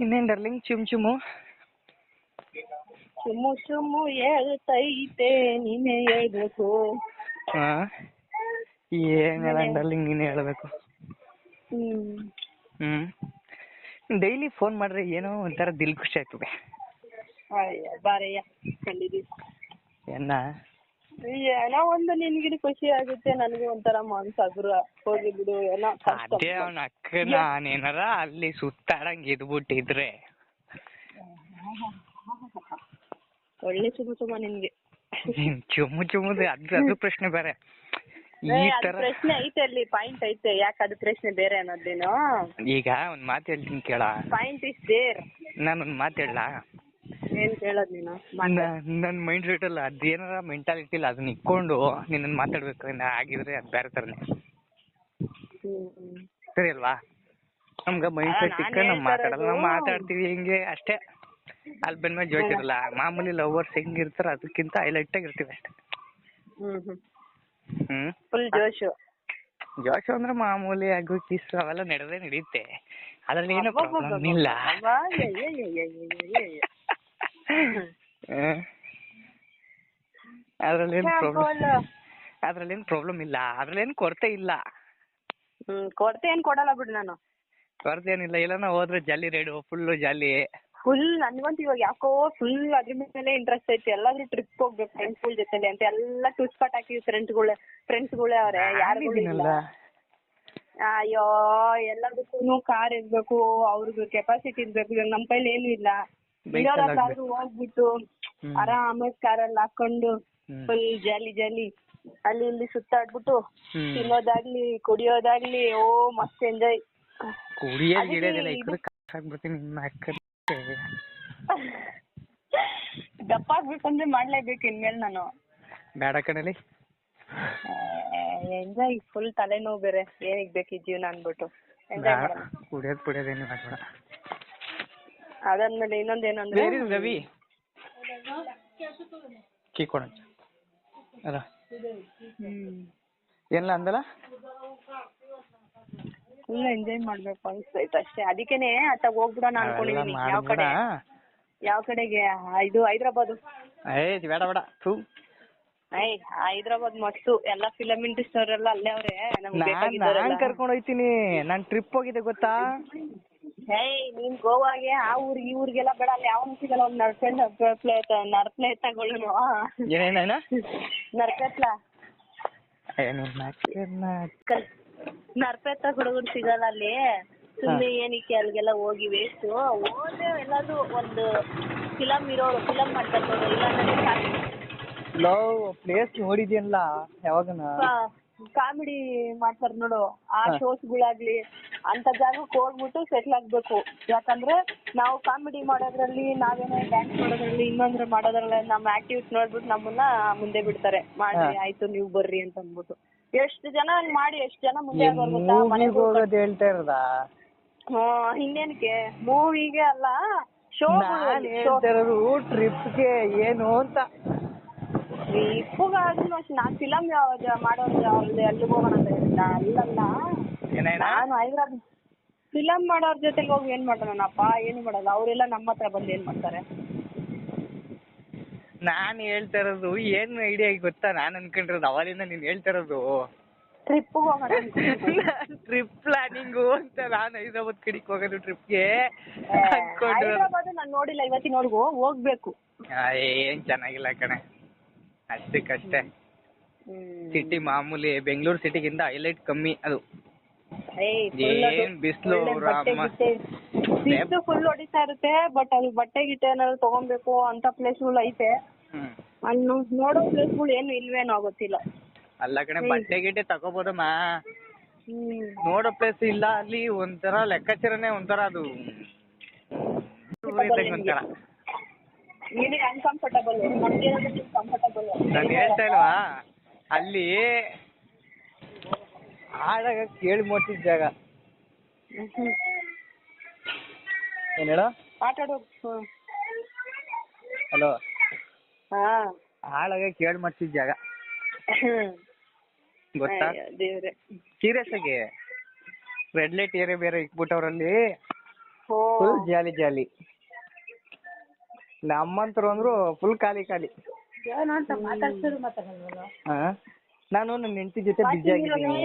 ಇನ್ನೇನ್ ಡರ್ಲಿಂಗ್? ಚುಮ್ ಚುಮು. ಚುಮ್ಮು ಚುಮ್ಮು ಹೇಳ್ತೈತೆ ನೀನೇ ಹೇಳ್ಬೇಕು. ಹಾ? ಏನಿಲ್ಲ ಡರ್ಲಿಂಗ್ ನೀನೇ ಹೇಳ್ಬೇಕು? ಹ್ಮ್. ಹ್ಮ್. ಡೈಲಿ ಫೋನ್ ಮಾಡ್ರೆ ಏನೋ ಒಂಥರ ದಿಲ್ ಖುಷಿ ಆಯ್ತದೆ ಬಾರಯ್ಯ ಕಂಡಿದೀವಿ ಎನ್ನ ಏನೋ ಒಂದು ನಿನ್ಗಿನ ಖುಷಿ ಆಗುತ್ತೆ ನನಗೆ ಒಂಥರ ಮನ್ಸ್ ಹಗುರ ಹೋಗಿ ಬಿಡು ಏನೋ ಕಷ್ಟ ಅದೇ ಅವನ ಅಕ್ಕ ನಾನೇನಾರ ಅಲ್ಲಿ ಸುತ್ತಾಡಂಗ್ ಇದ್ಬಿಟ್ಟಿದ್ರೆ. ಒಳ್ಳೆ ಚುಮ ಚುಮ ನಿನ್ಗೆ. ಚುಮ್ಮು ಚುಮ್ಮು ಚುಮ್ಮುದು ಅದು ಅದು ಪ್ರಶ್ನೆ ಬೇರೆ. ಏ, ಈ ಅದು ತರ ಪ್ರಶ್ನೆ ಐತೆ ಅಲ್ಲಿ ಪಾಯಿಂಟ್ ಐತೆ ಯಾಕೆ ಅದು ಪ್ರಶ್ನೆ ಬೇರೆ ಅನ್ನೋದೇನು. ಈಗ ಒಂದ್ ಮಾತು ಹೇಳ್ತೀನಿ ಕೇಳ. ಪಾಯಿಂಟ್ ಇಸ್ ದೇರ್ ನಾನು ಒಂದ್ ಮಾತು ಹೇಳ ಏನ್ ಕೇಳೋದ್ ನೀನು? ನನ್ ಮೈಂಡ್ ಸೆಟ್ ಅಲ್ಲ ಅದೇನಾರ ಮೆಂಟಾಲಿಟಿ ಇಲ್ಲ ಅದನ್ನ ಇಟ್ಕೊಂಡು ನಿನ್ನ ಮಾತಾಡ್ಬೇಕು ಆಗಿದ್ರೆ ಅದ್ ಬೇರೆ ತರನೇ. ಸರಿ ಅಲ್ವಾ? ನಮ್ಗ ಮೈಂಡ್ ಸೆಟ್ ಇಕ್ಕ ನಾವ್ ಮಾತಾಡಲ್ಲ ನಾವ್ ಮಾತಾಡ್ತೀವಿ ಹಿಂಗೆ ಅಷ್ಟೇ. ಅಲ್ಲಿ ಬಂದ್ಮೇಲೆ ಜೋಶ್ ಇರಲ್ಲ ಮಾಮೂಲಿ ಲವರ್ಸ್ ಹೆಂಗಿರ್ತಾರ ಅದಕ್ಕಿಂತ ಹೈಲೈಟ್ ಆಗಿ ಇರ್ತೀವಿ ಅಷ್ಟೇ. ಫುಲ್ ಜೋಶು. ಜೋಶ್ ಅಂದ್ರೆ ಮಾಮೂಲಿ ಆಗು ಕಿಸ್ ಅವೆಲ್ಲ ನಡೆದೇ ನಡೆಯುತ್ತೆ. ಅದ್ರಲ್ಲಿ ಏನೋ ಪ್ರಾಬ್ಲಮ್ ಇಲ್ಲ ಅಬ್ಬಾ, ಏ, ಏ, ಏ, ಏ, ಏ, ಏ, ಏ. ಅದ್ರಲ್ಲಿ ಏನ್ ಪ್ರಾಬ್ಲಮ್ ಬೋಲು. ಅದ್ರಲ್ಲಿ ಏನ್ ಪ್ರಾಬ್ಲಮ್ ಇಲ್ಲ. ಅದ್ರಲ್ಲಿ ಏನ್ ಕೊರತೆ ಇಲ್ಲ. ಹ್ಮ್ ಕೊರತೆ ಏನ್ ಕೊಡಲ್ಲ ಬಿಡು ನಾನು. ಕೊರತೆ ಏನಿಲ್ಲ. ಎಲ್ಲಾನ ಹೋದ್ರೆ jolly ride full jolly full ನನ್ಗಂತೂ ಇವಾಗ ಯಾಕೋ ಫುಲ್ ಅದ್ರ ಮೇಲೆ ಇಂಟ್ರೆಸ್ಟ್ ಐತಿ. ಎಲ್ಲಾದ್ರೂ ಟ್ರಿಪ್ ಹೋಗ್ಬೇಕು ಫ್ರೆಂಡ್ಸ್ಗಳ ಜೊತೆಲಿ ಅಂತ. ಎಲ್ಲ ಟುಸ್ಪಾಟ್ ಹಾಕಿವಿ ಫ್ರೆಂಡ್ಸ್ಗಳೇ ಫ್ರೆಂಡ್ಸ್ಗಳೇ ಅವ್ರೆ. ಯಾರು ಇಲ್ಲ. ಅಯ್ಯೋ ಎಲ್ಲದಕ್ಕೂ ಕಾರ್ ಇರ್ಬೇಕು ಅವ್ರಿಗೆ ಕೆಪಾಸಿಟಿ ಇರ್ಬೇಕು. ಇವಾಗ ನಮ್ ಕೈಲಿ ಏನು ಇಲ್ಲ. ಹೋಗ್ಬಿಟ್ಟು. ಆರಾಮಾಗಿ ಕಾರಲ್ಲಿ ಹಾಕೊಂಡು. ಫುಲ್ ಜಾಲಿ ಜಾಲಿ ಅಲ್ಲಿ ಇಲ್ಲಿ ಸುತ್ತಾಡ್ಬಿಟ್ಟು ತಿನ್ನೋದಾಗ್ಲಿ ಕುಡಿಯೋದಾಗ್ಲಿ ಓ ಮಸ್ತ್ ಎಂಜಾಯ್. ಕುಡಿಯೋದ್ ಆಗ್ಬೇಕು ಗಿಡಿಯೋದಿಲ್ಲ ಅಕ್ಕ ದಪ್ಪ ಆಗ್ಬೇಕಂದ್ರೆ ಮಾಡ್ಲೇಬೇಕು ಇನ್ಮೇಲೆ ನಾನು. ಬೇಡ ಕಣಲಿ ಎಂಜಾಯ್ ಫುಲ್ ತಲೆನೋವು ಬೇರೆ. ಏನಿಗ್ ಬೇಕು ಈ ಜೀವನ ಅನ್ಬಿಟ್ಟು. ಎಂಜಾಯ್ ಮಾಡೋಣ ಕುಡಿಯೋದ್ ಕುಡಿಯೋದೇನು ಮಾಡ್ಬೇಡ. ಅದಾದ್ಮೇಲೆ ಇನ್ನೊಂದೇನಂದ್ರೆ ಏನಂದ್ರೆ ರವಿ ಕೀ ಕೊಡ ಅಲ್ಲ? ಏನಿಲ್ಲ ಅಂದಲ್ಲ? ಫುಲ್ ಎಂಜಾಯ್ ಮಾಡ್ಬೇಕು ಅನ್ಸ್ತೈತೆ ಅಷ್ಟೇ. ಅದಕ್ಕೇನೆ ಅತ್ತಾಗ ಹೋಗ್ಬಿಡೋಣ ಅನ್ಕೊಂಡಿದ್ದೀನಿ ಅನ್ಕೊಂಡಿದೀನಿ ಯಾವ ಕಡೆ? ಯಾವ ಕಡೆಗೆ? ಇದು ಹೈದ್ರಾಬಾದ್. ಏ ಬೇಡ ಬೇಡ. ಥೂ ಐ ಹೈದ್ರಾಬಾದ್ ಮಸ್ತು. ಎಲ್ಲ ಫಿಲಮ್ ಇಂಡಸ್ಟ್ರಿ ಅವರೆಲ್ಲ ಅಲ್ಲೇ ಅವರೇ. ನಾನ್ ಕರ್ಕೊಂಡು ಕರ್ಕೊಂಡ್ ಹೋಯ್ತೀನಿ. ನಾನ್ ಟ್ರಿಪ್ ಹೋಗಿದ್ದೆ ಗೊತ್ತಾ? ಏಯ್ ನೀನ್ ಗೋವಾಗೆ ಆ ಊರಿಗೆ ಈ ಊರಿಗೆಲ್ಲ ಬೇಡ ಅಲ್ಲಿ ಯಾವನು ಸಿಗಲ್ಲ ಒಂದು ಪ್ಲೇಟ್ ನರ್ಪ್ಲೆ ತಗೊಳ್ಳು ಏನೇನ ನರ್ಪೆತ್ಲ ಕಲ್ ನರ್ಪೆ ಹುಡುಗರು ಸಿಗಲ್ಲ ಅಲ್ಲಿ. ಸುಮ್ಮನೆ ಏನಕ್ಕೆ ಅಲ್ಲಿಗೆಲ್ಲ ಹೋಗಿ ವೇಸ್ಟು ಹೋದ್ರೆ ಎಲ್ಲಾದ್ರೂ ಒಂದು ಫಿಲಮ್ ಇರೋರು ಫಿಲಮ್ ಮಾಡ್ತಾರೆ ಇಲ್ಲ ಲವ್ ಪ್ಲೇಸ್ ನೋಡಿದ್ಯಲ್ಲ ಯಾವಾಗನ? ಕಾಮಿಡಿ ಮಾಡ್ತಾರೆ ನೋಡು. ಆ ಹಾ. ಶೋಸ್ಗಳಾಗ್ಲಿ ಅಂತ ಜಾಗಕ್ಕೆ ಹೋಗ್ಬಿಟ್ಟು ಸೆಟ್ಲ್ ಆಗ್ಬೇಕು. ಯಾಕಂದ್ರೆ ನಾವು ಕಾಮಿಡಿ ಮಾಡೋದ್ರಲ್ಲಿ ನಾವೇನೋ ಡ್ಯಾನ್ಸ್ ಮಾಡೋದ್ರಲ್ಲಿ ಇನ್ನೊಂದ್ರ ಮಾಡೋದ್ರಲ್ಲಿ ನಮ್ಮ ಆಕ್ಟಿವಿಟಿ ನೋಡ್ಬಿಟ್ಟು ನಮ್ಮನ್ನ ಮುಂದೆ ಬಿಡ್ತಾರೆ. ಮಾಡ್ರಿ ಆಯ್ತು ನೀವು ಬರ್ರಿ ಅಂತ ಅಂದ್ಬಿಟ್ಟು. ಎಷ್ಟು ಜನ ಹಂಗ್ ಮಾಡಿ ಎಷ್ಟು ಜನ ಮುಂದೆ ಆಗೋರ್ ಗೊತ್ತಾ ಮೂವಿಗೆ ಮನೆಗೆ ಹೋಗೋದ್ ಹೇಳ್ತಾ ಇರೋದಾ? ಹ್ಮ್ ಇನ್ನೇನಕ್ಕೆ? ಮೂವಿಗೆ ಅಲ್ಲ ಶೋ ನಾನ್ ಹೇಳ್ತಾ ಇರೋದು ಟ್ರಿಪ್ಗೆ ಏನು ಅಂತ. ಟ್ರಿಪ್ಗಾದ್ರೂ ಅಷ್ಟು ನಾನ್ ಫಿಲಮ್ ಮಾಡೋದು ಅವ್ರದ್ದು ಎಲ್ಲಿಗೆ ಹೋಗೋಣ ಅಂತ ಹೇಳಿದ್ದ ಅಲ್ಲಲ್ಲ. ಏನೇನ ನಾನು ಹೈದ್ರಾಬಾದ್. ಫಿಲಮ್ ಮಾಡೋರ್ ಜೊತೆಗೆ ಹೋಗಿ ಏನ್ ಮಾಡೋಣಪ್ಪ ಏನು ಮಾಡಲ್ಲ ಅವರೆಲ್ಲ ನಮ್ಮ ಹತ್ರ ಬಂದು ಏನ್ ಮಾಡ್ತಾರೆ? ನಾನ್ ಹೇಳ್ತಾ ಇರೋದು ಏನ್ ಐಡಿಯಾ ಗೊತ್ತಾ? ನಾನ್ ಅನ್ಕೊಂಡಿರೋದು ಅವಲಿಂದ ನೀನ್ ಹೇಳ್ತಾ ಇರೋದು. ಟ್ರಿಪ್ ಹೋಗೋಣ ಟ್ರಿಪ್ ಪ್ಲಾನಿಂಗು ಅಂತ ನಾನ್ ಹೈದ್ರಾಬಾದ್ ಕಡೆಗೆ ಹೋಗೋದು ಟ್ರಿಪ್ಗೆ ಅನ್ಕೊಂಡಿರೋದು. ಹೈದ್ರಾಬಾದ್ ನಾನು ನೋಡಿಲ್ಲ ಇವತ್ತಿನವರೆಗೂ ಹೋಗ್ಬೇಕು. ಅಯ್ಯೋ ಏನ್ ಚೆನ್ನಾಗಿಲ್ಲ ಕಣೆ. ಅಷ್ಟಕ್ಕಷ್ಟೇ. ಸಿಟಿ ಮಾಮೂಲಿ ಬೆಂಗಳೂರು ಸಿಟಿಗಿಂತ ಹೈಲೈಟ್ ಕಮ್ಮಿ ಅದು. ಏನ್ ಬಿಸ್ಲು. ಬಿಸ್ಲು ಫುಲ್ ಹೊಡಿತಾ ಇರುತ್ತೆ ಬಟ್ ಅಲ್ಲಿ ಬಟ್ಟೆ ಗಿಟ್ಟೆ ಏನಾದ್ರು ತಗೊಬೇಕು ಅಂತ ಪ್ಲೇಸ್ಗಳು ಐತೆ. ಅಲ್ಲಿ ನೋಡೋ ಪ್ಲೇಸ್ಗಳು ಏನು ಇಲ್ವೇನೋ ಗೊತ್ತಿಲ್ಲ. ಅಲ್ಲ ಕಣೆ ಬಟ್ಟೆ ಗಿಟ್ಟೆ ತಗೋಬೋದಮ್ಮ. ನೋಡೋ ಪ್ಲೇಸ್ ಇಲ್ಲ ಅಲ್ಲಿ ಒಂಥರ ಲೆಕ್ಕಾಚಾರನೇ ಒಂಥರ ಅದು. ಒಂಥರ. ಅನ್ಕಂಫರ್ಟಬಲ್ ನಾನು ಹೇಳ್ತಾ ಇಲ್ವಾ? ಅಲ್ಲಿ ಆಡಾಗ ಕೇಳಿ ಮೋಟಿದ್ ಜಾಗ. ಏನ್ ಹೇಳ? ಹಲೋ. ಹಾ. ಆಳಾಗ ಕೇಳಿ ಮಾಡ್ತಿದ್ ಜಾಗ. ಗೊತ್ತಾ? ಅಯ್ಯೋ ದೇವ್ರೆ. ಸೀರಿಯಸ್ ಆಗಿ. ರೆಡ್ ಲೈಟ್ ಏರಿಯಾ ಬೇರೆ ಇಕ್ಬಿಟ್ಟವ್ರಲ್ಲಿ ಓ ಫುಲ್ ಜಾಲಿ ಜಾಲಿ. ನಮ್ಮಂತರು ಅಂದ್ರು ಫುಲ್ ಖಾಲಿ ಖಾಲಿ. ಮಾತಾಡಲ್ವಲ್ಲ? ನಾನು ನನ್ನ ಹೆಂಡತಿ ಜೊತೆ ಬಿಜಿ ಆಗಿದ್ದೀನಿ.